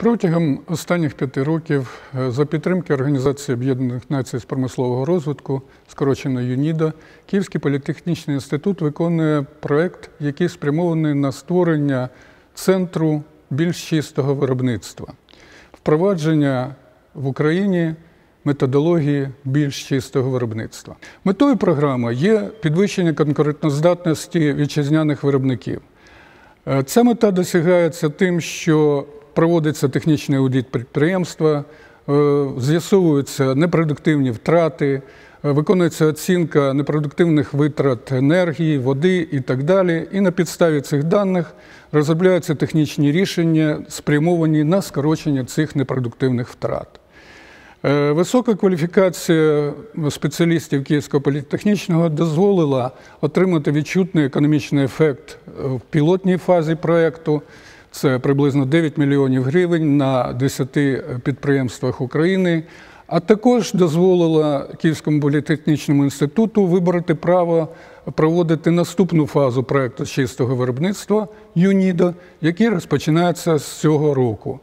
Протягом останніх п'яти років е, за підтримки Організації Об'єднаних Націй з промислового розвитку, скорочено ЮНІДО, Київський політехнічний інститут виконує проект, який спрямований на створення центру більш чистого виробництва, впровадження в Україні методології більш чистого виробництва. Метою програми є підвищення конкурентоздатності вітчизняних виробників. Е, Ця мета досягається тим, що проводиться технічний аудит підприємства, е, з'ясовуються непродуктивні втрати, е, виконується оцінка непродуктивних витрат енергії, води і так далі. І на підставі цих даних розробляються технічні рішення, спрямовані на скорочення цих непродуктивних втрат. Е, Висока кваліфікація спеціалістів Київського політехнічного дозволила отримати відчутний економічний ефект в пілотній фазі проєкту. Це приблизно 9 мільйонів гривень на 10 підприємствах України, а також дозволила Київському політехнічному інституту вибрати право проводити наступну фазу проекту чистого виробництва ЮНІДО, який розпочинається з цього року.